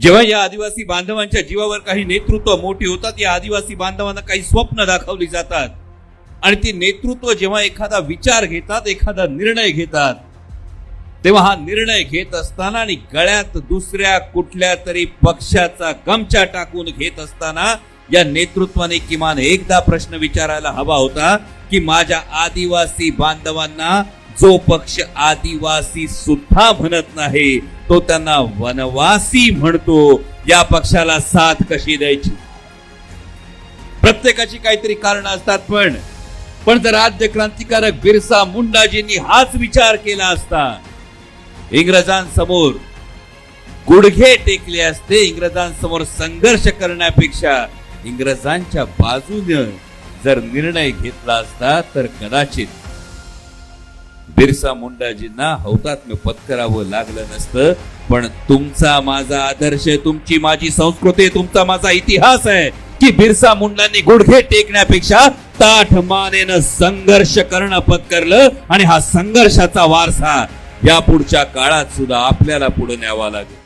जेव्हा या आदिवासी बांधवांच्या जीवावर काही नेतृत्व मोठी होतात या आदिवासी बांधवांना काही स्वप्न दाखवली जातात. आणि ती नेतृत्व जेव्हा एखादा विचार घेतात एखादा निर्णय घेतात तेव्हा हा निर्णय घेत असताना आणि गळ्यात दुसऱ्या कुठल्या तरी पक्षाचा गमचा टाकून घेत असताना या नेतृत्वाने किमान एकदा प्रश्न विचारायला हवा होता की माझ्या आदिवासी बांधवांना जो पक्ष आदिवासी सुद्धा म्हणत नाही तो त्यांना वनवासी म्हणतो. या पक्षाला साथ कशी द्यायची? प्रत्येकाची काहीतरी कारण असतात पण पण जर आद्य क्रांतिकारक बिरसा मुंडाजींनी हाच विचार केला असता इंग्रजांसमोर गुडघे टेकले असते इंग्रजांसमोर संघर्ष करण्यापेक्षा इंग्रजांच्या बाजूने जर निर्णय घेतला असता तर कदाचित बिरसा मुंडाजींना हौतात्म्य पत्करावं लागलं नसतं. पण तुमचा माझा आदर्श तुमची माझी संस्कृती तुमचा माझा इतिहास आहे की बिरसा मुंडांनी गुडघे टेकण्यापेक्षा ताठ मानेनं संघर्ष करणं पत्करलं आणि हा संघर्षाचा वारसा या पुढच्या काळात सुद्धा आपल्याला पुढे न्यावा लागेल.